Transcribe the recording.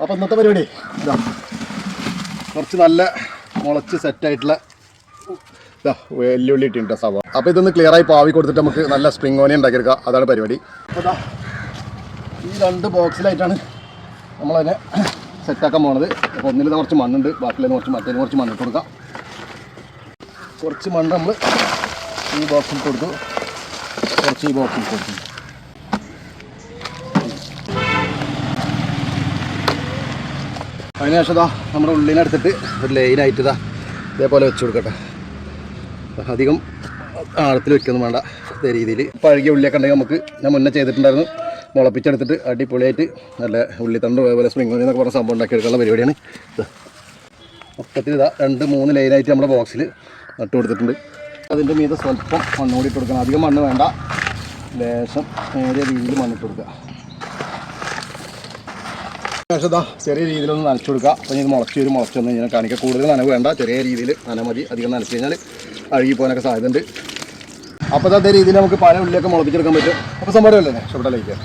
അപ്പോൾ ഇന്നത്തെ പരിപാടി ഇതാ. കുറച്ച് നല്ല മുളച്ച് സെറ്റായിട്ടുള്ള ഇതാ വെല്ലുള്ളി ഇട്ടിട്ടുണ്ട് സവ അപ്പോൾ ഇതൊന്ന് ക്ലിയറായി പാവി കൊടുത്തിട്ട് നമുക്ക് നല്ല സ്പ്രിംഗ് ഓനിയൻ ഉണ്ടാക്കിയെടുക്കുക അതാണ് പരിപാടി. അപ്പോൾ ഇതാ ഈ രണ്ട് ബോക്സിലായിട്ടാണ് നമ്മളതിനെ സെറ്റാക്കാൻ പോണത്. അപ്പോൾ ഒന്നിൽ ഇത് കുറച്ച് മണ്ണുണ്ട്. ബാക്കിയിൽ കുറച്ച് മറ്റേതിന് കുറച്ച് മണ്ണിട്ട് കൊടുക്കാം. കുറച്ച് മണ്ണ് നമ്മൾ ഈ ബോക്സിൽ കൊടുത്തു. കുറച്ച് ഈ ബോക്സിൽ കൊടുത്തു. അതിനുശേഷം ഇതാ നമ്മുടെ ഉള്ളിനെടുത്തിട്ട് ഒരു ലൈനായിട്ട് ഇതാ ഇതേപോലെ വെച്ച് കൊടുക്കട്ടെ. അധികം ആഴത്തിൽ വെക്കൊന്നും വേണ്ട. ഇതേ രീതിയിൽ. പഴകിയ ഉള്ളിയൊക്കെ ഉണ്ടെങ്കിൽ നമുക്ക് ഞാൻ മുന്നേ ചെയ്തിട്ടുണ്ടായിരുന്നു. മുളപ്പിച്ചെടുത്തിട്ട് അടിപൊളിയായിട്ട് നല്ല ഉള്ളിത്തണ്ട് പോലെ സ്പ്രിംഗ് എന്നൊക്കെ പറഞ്ഞ സംഭവം ഉണ്ടാക്കി എടുക്കാനുള്ള പരിപാടിയാണ്. മൊത്തത്തിൽ ഇതാ രണ്ട് മൂന്ന് ലൈനായിട്ട് നമ്മുടെ ബോക്സിൽ നട്ട് കൊടുത്തിട്ടുണ്ട്. അതിന്റെ മീതെ സ്വല്പം മണ്ണ് കൊടുക്കണം. അധികം മണ്ണ് വേണ്ട. ലേശം നേരെ രീതിയിൽ മണ്ണിട്ട് കൊടുക്കുക. ഇതാ ചെറിയ രീതിയിലൊന്ന് നനച്ചു കൊടുക്കുക അപ്പോൾ ഇത് മുളച്ച് വരും മുളച്ച് വന്ന് കഴിഞ്ഞാൽ കാണിക്കുക കൂടുതൽ നനവ് വേണ്ട ചെറിയ രീതിയിൽ നന മതി. അധികം നനച്ച് കഴിഞ്ഞാൽ അഴുകി പോകാനൊക്കെ സാധ്യതയുണ്ട്. അപ്പോൾ അതേ രീതിയിൽ നമുക്ക് പല ഉള്ളിലൊക്കെ മുളപ്പിച്ചെടുക്കാൻ പറ്റും. അപ്പോൾ സംഭവമല്ലേ ഇഷ്ടപ്പെട്ട ലൈക്ക്